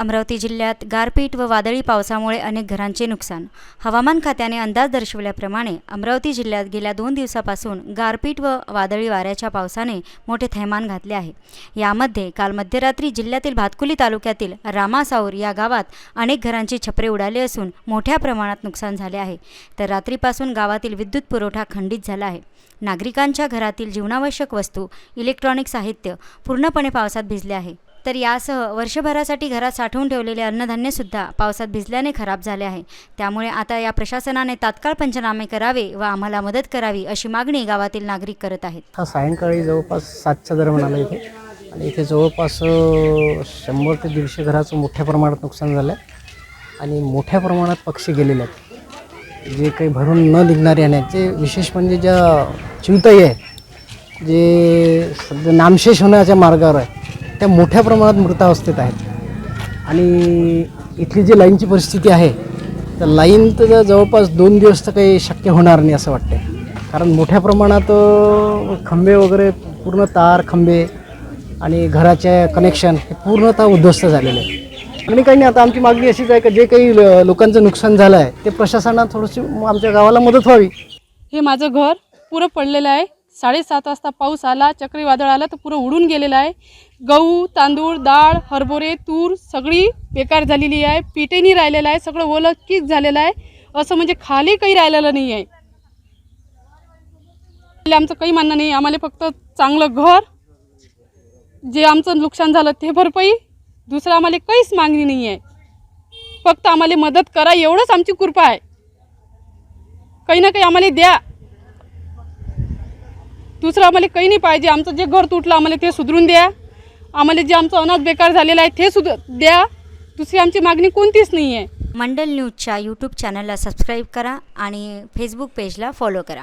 अमरावती जिल्ह्यात गारपीट व वादळी पावसामुळे अनेक घरांचे नुकसान. हवामान खात्याने अंदाज दर्शवल्याप्रमाणे अमरावती जिल्ह्यात गेल्या दोन दिवसापासून गारपीट व वादळी वाऱ्याच्या पावसाने मोठे थैमान घातले आहे. यामध्ये काल मध्यरात्री जिल्ह्यातील भातकुली तालुक्यातील रामासाऊर या गावात अनेक घरांची छपरे उडाले असून मोठ्या प्रमाणात नुकसान झाले आहे. तर रात्रीपासून गावातील विद्युत पुरवठा खंडित झाला आहे. नागरिकांच्या घरातील जीवनावश्यक वस्तू इलेक्ट्रॉनिक साहित्य पूर्णपणे पावसात भिजले आहे. तर यासह वर्षभरासाठी घरात साठवून ठेवलेले अन्नधान्यसुद्धा पावसात भिजल्याने खराब झाले आहे. त्यामुळे आता या प्रशासनाने तात्काळ पंचनामे करावे व आम्हाला मदत करावी अशी मागणी गावातील नागरिक करत आहेत. हा सायंकाळी जवळपास सातच्या दरम्यान आला इथे. आणि इथे जवळपास शंभर ते दीडशे घराचं मोठ्या प्रमाणात नुकसान झालं आहे आणि मोठ्या प्रमाणात पक्षी गेलेले आहेत. जे काही भरून न निघणारे आहेत. ते विशेष म्हणजे ज्या चिवताई आहे जे सध्या नामशेष होण्याच्या मार्गावर आहे त्या मोठ्या प्रमाणात मृतावस्थेत आहेत. आणि इथली जी लाईनची परिस्थिती आहे तर लाईन तर जवळपास दोन दिवस तर काही शक्य होणार नाही असं वाटते कारण मोठ्या प्रमाणात खंबे वगैरे पूर्ण तार खंबे आणि घराचे कनेक्शन हे पूर्णतः उद्ध्वस्त झालेले आहे आणि काही नाही आता आमची मागणी अशीच आहे की जे काही ल- लोकांचं नुकसान झालं आहे ते प्रशासनात थोडीशी आमच्या गावाला मदत व्हावी. हे माझं घर पुरं पडलेलं आहे. साडेसात वाजता पाऊस आला चक्रीवादळ आलं तर पुरं उडून गेलेलं आहे. गहू तांदूळ डाळ हरभरे तूर सगळी बेकार झालेली आहे. पिठेनी राहिलेलं आहे. सगळं ओलं कीच झालेलं आहे. असं म्हणजे खाली काही राहिलेलं नाही आहे. आमचं काही मानणं नाही. आम्हाला फक्त चांगलं घर जे आमचं नुकसान झालं ते भरपाई. दुसरं आम्हाला काहीच मागणी नाही आहे. फक्त आम्हाला मदत करा. एवढंच आमची कृपा आहे. काही ना काही आम्हाला द्या. दुसरं आम्हाला काही नाही पाहिजे. आमचं जे घर तुटलं आम्हाला ते सुधरून द्या. आम्हाला जे आमचं अनाज बेकार झालेलं आहे ते सुद्धा द्या. दुसरी आमची मागणी कोणतीच नाही आहे मंडल न्यूजच्या यूट्यूब चॅनलला सबस्क्राईब करा आणि फेसबुक पेजला फॉलो करा.